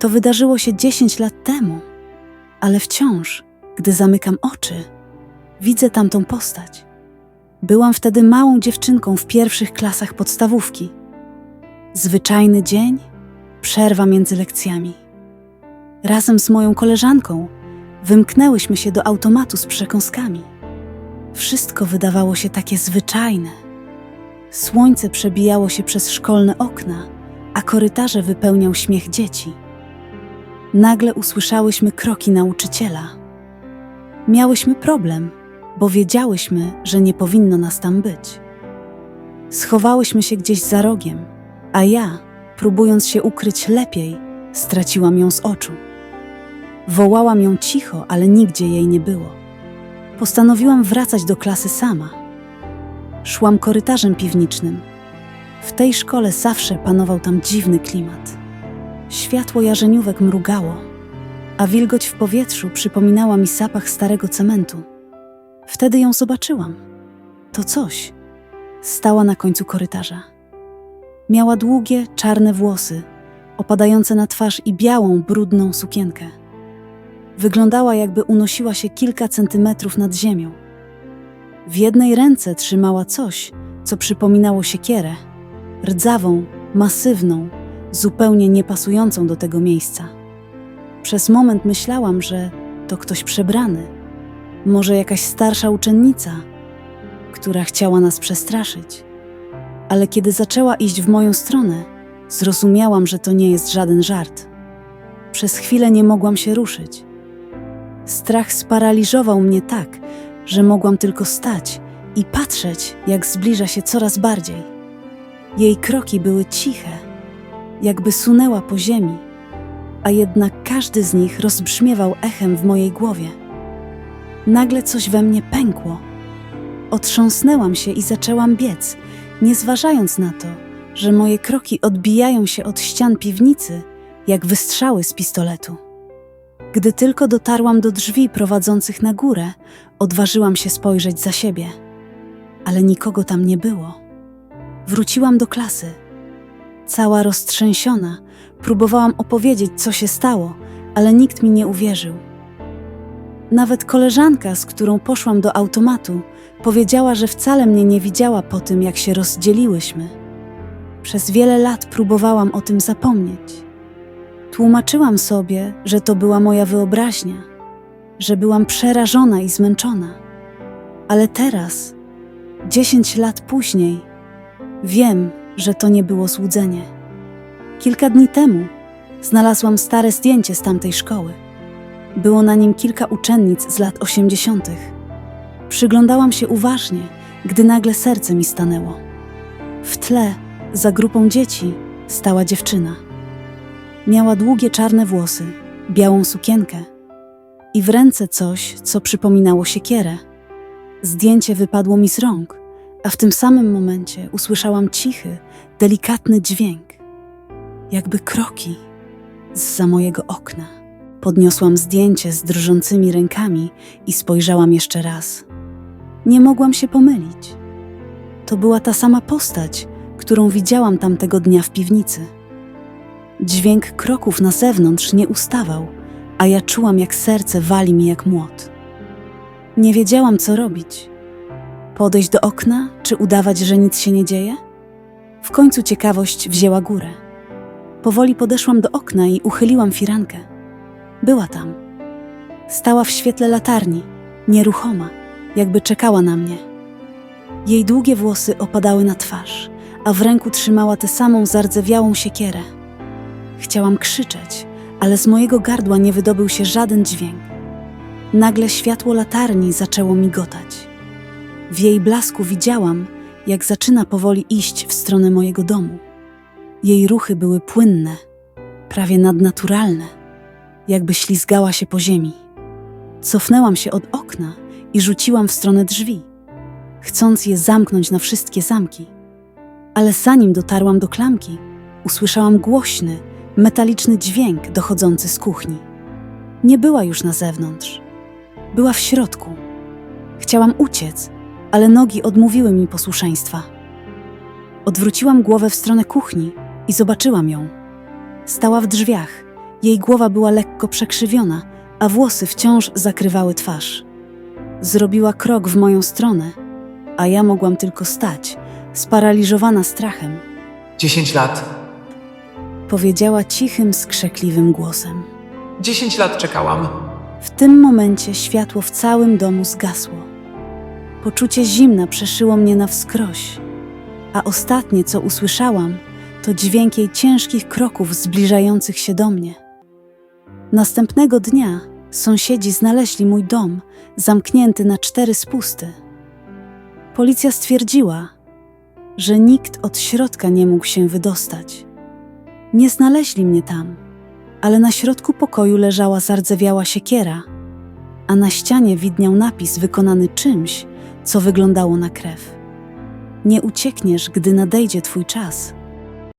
To wydarzyło się 10 lat temu, ale wciąż, gdy zamykam oczy, widzę tamtą postać. Byłam wtedy małą dziewczynką w pierwszych klasach podstawówki. Zwyczajny dzień, przerwa między lekcjami. Razem z moją koleżanką wymknęłyśmy się do automatu z przekąskami. Wszystko wydawało się takie zwyczajne. Słońce przebijało się przez szkolne okna, a korytarze wypełniał śmiech dzieci. Nagle usłyszałyśmy kroki nauczyciela. Miałyśmy problem, bo wiedziałyśmy, że nie powinno nas tam być. Schowałyśmy się gdzieś za rogiem, a ja, próbując się ukryć lepiej, straciłam ją z oczu. Wołałam ją cicho, ale nigdzie jej nie było. Postanowiłam wracać do klasy sama. Szłam korytarzem piwniczym. W tej szkole zawsze panował tam dziwny klimat. Światło jarzeniówek mrugało, a wilgoć w powietrzu przypominała mi zapach starego cementu. Wtedy ją zobaczyłam. To coś. Stała na końcu korytarza. Miała długie, czarne włosy, opadające na twarz i białą, brudną sukienkę. Wyglądała, jakby unosiła się kilka centymetrów nad ziemią. W jednej ręce trzymała coś, co przypominało siekierę, rdzawą, masywną, zupełnie niepasującą do tego miejsca. Przez moment myślałam, że to ktoś przebrany, może jakaś starsza uczennica, która chciała nas przestraszyć. Ale kiedy zaczęła iść w moją stronę, zrozumiałam, że to nie jest żaden żart. Przez chwilę nie mogłam się ruszyć. Strach sparaliżował mnie tak, że mogłam tylko stać i patrzeć, jak zbliża się coraz bardziej. Jej kroki były ciche, jakby sunęła po ziemi, a jednak każdy z nich rozbrzmiewał echem w mojej głowie. Nagle coś we mnie pękło. Otrząsnęłam się i zaczęłam biec, nie zważając na to, że moje kroki odbijają się od ścian piwnicy, jak wystrzały z pistoletu. Gdy tylko dotarłam do drzwi prowadzących na górę, odważyłam się spojrzeć za siebie, ale nikogo tam nie było. Wróciłam do klasy. Cała roztrzęsiona, próbowałam opowiedzieć, co się stało, ale nikt mi nie uwierzył. Nawet koleżanka, z którą poszłam do automatu, powiedziała, że wcale mnie nie widziała po tym, jak się rozdzieliłyśmy. Przez wiele lat próbowałam o tym zapomnieć. Tłumaczyłam sobie, że to była moja wyobraźnia, że byłam przerażona i zmęczona. Ale teraz, dziesięć lat później, wiem, że to nie było złudzenie. Kilka dni temu znalazłam stare zdjęcie z tamtej szkoły. Było na nim kilka uczennic z lat osiemdziesiątych. Przyglądałam się uważnie, gdy nagle serce mi stanęło. W tle, za grupą dzieci, stała dziewczyna. Miała długie czarne włosy, białą sukienkę i w ręce coś, co przypominało siekierę. Zdjęcie wypadło mi z rąk, a w tym samym momencie usłyszałam cichy, delikatny dźwięk, jakby kroki zza mojego okna. Podniosłam zdjęcie z drżącymi rękami i spojrzałam jeszcze raz. Nie mogłam się pomylić. To była ta sama postać, którą widziałam tamtego dnia w piwnicy. Dźwięk kroków na zewnątrz nie ustawał, a ja czułam, jak serce wali mi jak młot. Nie wiedziałam, co robić. Podejść do okna, czy udawać, że nic się nie dzieje? W końcu ciekawość wzięła górę. Powoli podeszłam do okna i uchyliłam firankę. Była tam. Stała w świetle latarni, nieruchoma, jakby czekała na mnie. Jej długie włosy opadały na twarz, a w ręku trzymała tę samą zardzewiałą siekierę. Chciałam krzyczeć, ale z mojego gardła nie wydobył się żaden dźwięk. Nagle światło latarni zaczęło migotać. W jej blasku widziałam, jak zaczyna powoli iść w stronę mojego domu. Jej ruchy były płynne, prawie nadnaturalne, jakby ślizgała się po ziemi. Cofnęłam się od okna i rzuciłam w stronę drzwi, chcąc je zamknąć na wszystkie zamki. Ale zanim dotarłam do klamki, usłyszałam głośny, metaliczny dźwięk dochodzący z kuchni. Nie była już na zewnątrz. Była w środku. Chciałam uciec, ale nogi odmówiły mi posłuszeństwa. Odwróciłam głowę w stronę kuchni i zobaczyłam ją. Stała w drzwiach, Jej głowa była lekko przekrzywiona, a włosy wciąż zakrywały twarz. Zrobiła krok w moją stronę, a ja mogłam tylko stać, sparaliżowana strachem. 10 lat. Powiedziała cichym, skrzekliwym głosem. 10 lat czekałam. W tym momencie światło w całym domu zgasło. Poczucie zimna przeszyło mnie na wskroś, a ostatnie, co usłyszałam, to dźwięk jej ciężkich kroków zbliżających się do mnie. Następnego dnia sąsiedzi znaleźli mój dom zamknięty na cztery spusty. Policja stwierdziła, że nikt od środka nie mógł się wydostać. Nie znaleźli mnie tam ale na środku pokoju leżała zardzewiała siekiera, a na ścianie widniał napis wykonany czymś, co wyglądało na krew. Nie uciekniesz, gdy nadejdzie twój czas.